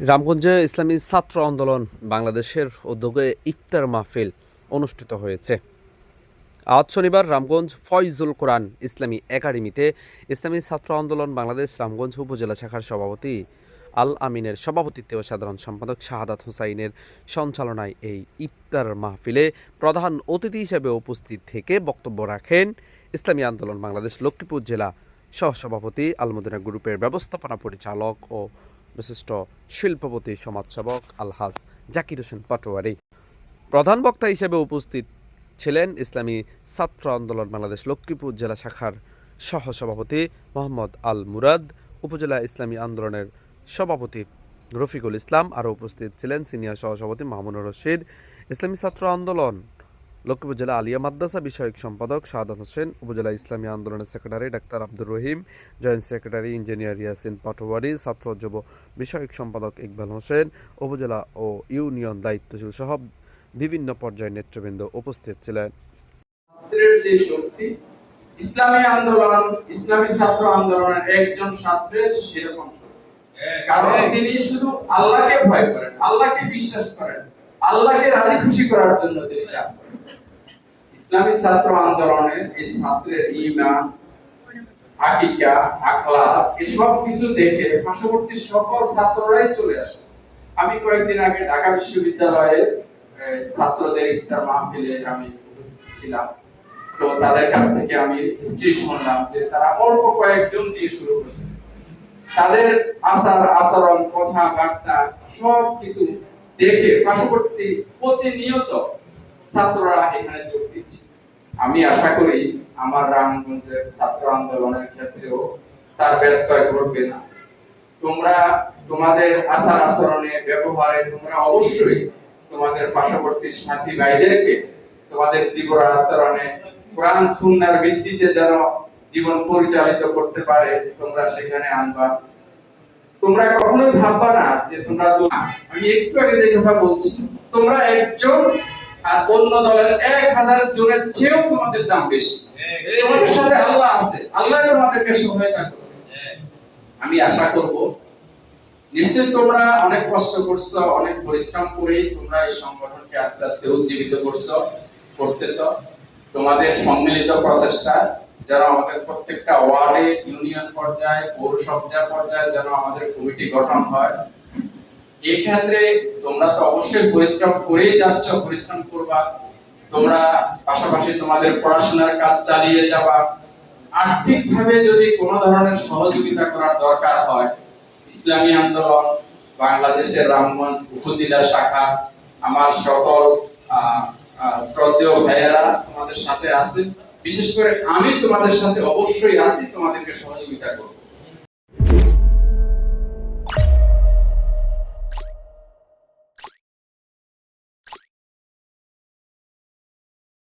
রামগঞ্জে ইসলামী ছাত্র আন্দোলন বাংলাদেশের উদ্যোগে ইফতার মাহফিল অনুষ্ঠিত হয়েছে। আজ শনিবার রামগঞ্জ ফয়জুল কোরআন ইসলামী একাডেমিতে ইসলামী ছাত্র আন্দোলন বাংলাদেশ রামগঞ্জ উপজেলা শাখার সভাপতি আল আমিনের সভাপতিত্বে ও সাধারণ সম্পাদক শাহাদাত হুসাইনের সঞ্চালনায় এই ইফতার মাহফিলে প্রধান অতিথি হিসেবে উপস্থিত থেকে বক্তব্য রাখেন ইসলামী আন্দোলন বাংলাদেশ লক্ষ্মীপুর জেলা সহসভাপতি আলমদিনা গ্রুপের ব্যবস্থাপনা পরিচালক ও বিশিষ্ট শিল্পপতি, সমাজসেবক আলহাজ জাকির হোসেন পাটোয়ারি। প্রধান বক্তা হিসেবে উপস্থিত ছিলেন ইসলামী ছাত্র আন্দোলন বাংলাদেশ লক্ষ্মীপুর জেলা শাখার সহসভাপতি মোহাম্মদ আল মুরাদ, উপজেলা ইসলামী আন্দোলনের সভাপতি রফিকুল ইসলাম, আরও উপস্থিত ছিলেন সিনিয়র সহসভাপতি মাহমুনুর রশিদ। ইসলামী ছাত্র আন্দোলন লক্ষ্মীপুর জেলা আলিয়া মাদ্রাসা বিষয়ক সম্পাদক শাহাদাত হোসেন উপজেলা ইসলামী আন্দোলনের secretary doctor Abdur Rahim joint secretary engineer Yasin Patwari ছাত্র যুব বিষয়ক সম্পাদক ইকবাল হোসেন উপজেলা ও ইউনিয়ন দায়িত্বশীল সহ বিভিন্ন পর্যায়ের নেতৃবৃন্দ উপস্থিত ছিলেন। ছাত্রের যে শক্তি ইসলামী আন্দোলন ইসলামী ছাত্র আন্দোলনের একজন ছাত্রের সেরকম কারণ তিনি শুধু আল্লাহকে ভয় করেন আল্লাহকে বিশ্বাস করেন। আল্লাহকে রাজি খুশি করার জন্য তিনি কাজ করেন ইসলামী ছাত্র আন্দোলনের এই ছাত্রের ইমান আকিকা আখলা এসব কিছু দেখে পার্শ্ববর্তী সকল ছাত্ররাই চলে আসে। আমি কয়েকদিন আগে ঢাকা বিশ্ববিদ্যালয়ে আহ, ছাত্রদের ইফতার মাহফিলে আমি উপস্থিত ছিলাম। তো তাদের কাছ থেকে আমি হিস্ট্রি শুনলাম যে তারা অল্প কয়েকজন দিয়ে শুরু করছে। তাদের আচার আচরণ কথাবার্তা সব কিছু দেখে পার্শ্ববর্তী প্রতিনিয়ত ছাত্ররা এখানে যোগ দিচ্ছে। আমি আশা করি আমার রামগঞ্জের ছাত্র আন্দোলনের ক্ষেত্রেও তার ব্যত্যয় ঘটবে না। তোমরা তোমাদের আচার আচরণে, ব্যবহারে তোমরা অবশ্যই তোমাদের পার্শ্ববর্তী সাথী ভাইদেরকে তোমাদের জীবন আচরণে, কোরআন, সুন্নার ভিত্তিতে যেন জীবন পরিচালিত করতে পারে, তোমরা সেখানে আনবা। তোমরা কখনোই ভাববা না যে তোমরা আমি একটু আগে যে কথা বলছি তোমরা একজন আর অন্য দলের এক হাজার জনের চেয়েও তোমাদের দাম বেশি। তোমাদের সাথে আল্লাহ আছে। আল্লাহ তোমাদেরকে সহায়তা করবে আমি আশা করব নিশ্চয়ই তোমরা অনেক কষ্ট করছ অনেক পরিশ্রম করে তোমরা এই সংগঠনকে আস্তে আস্তে উজ্জীবিত করছ করতেছো। তোমাদের সম্মিলিত প্রচেষ্টা যেন আমাদের প্রত্যেকটা ওয়ার্ডে ইউনিয়ন পর্যায়ে পৌরসজ্জা পর্যায়ে যেন আমাদের কমিটি গঠন হয় এই ক্ষেত্রে তোমরা তো অবশ্যই পরিশ্রম করেই যাচ্ছ, পরিশ্রম করবা। তোমরা পাশাপাশি তোমাদের পড়াশোনার কাজ চালিয়ে যাবা। আর্থিক ভাবে যদি কোনো ধরনের সহযোগিতা করার দরকার হয়, ইসলামী আন্দোলন, বাংলাদেশের রামগঞ্জ উপজেলা শাখা, আমার সকল শ্রদ্ধেয় ভাইয়েরা তোমাদের সাথে আছে। বিশেষ করে আমি তোমাদের সাথে অবশ্যই আছি তোমাদেরকে সহযোগিতা করব।